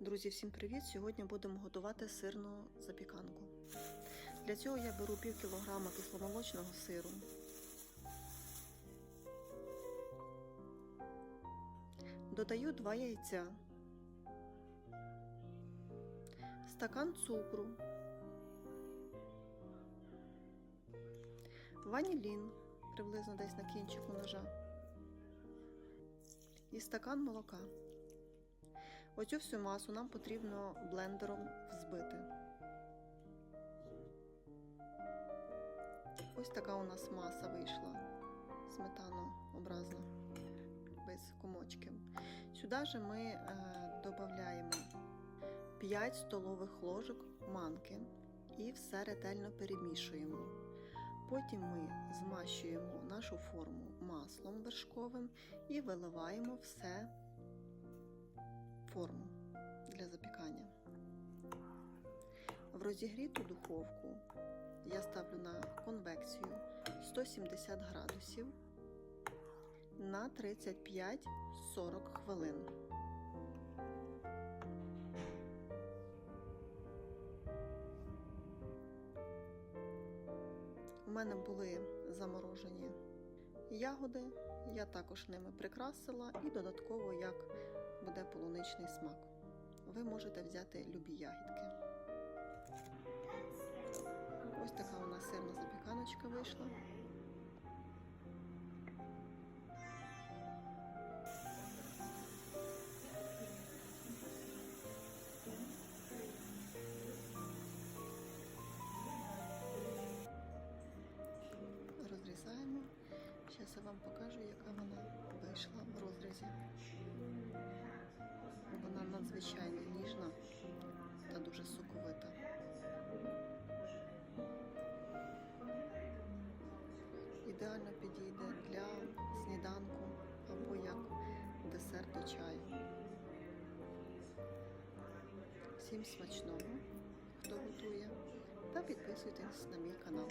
Друзі, всім привіт! Сьогодні будемо готувати сирну запіканку. Для цього я беру пів кілограма кисломолочного сиру, додаю 2 яйця, стакан цукру, ванілін приблизно десь на кінчику ножа і стакан молока. Оцю всю масу нам потрібно блендером взбити. Ось така у нас маса вийшла сметанообразна, без комочків. Сюди же ми е, додаємо 5 столових ложок манки і все ретельно перемішуємо. Потім ми змащуємо нашу форму маслом вершковим і виливаємо все форму для запікання. В розігріту духовку я ставлю на конвекцію 170 градусів на 35-40 хвилин. У мене були заморожені ягоди, я також ними прикрасила і додатково, як буде полуничний смак. Ви можете взяти любі ягідки. Ось така у нас сирна запіканочка вийшла. Розрізаємо. Зараз я вам покажу, яка вона вийшла в розрізі. Ідеально підійде для сніданку або як десерт до чаю. Всім смачного, хто готує, та підписуйтесь на мій канал.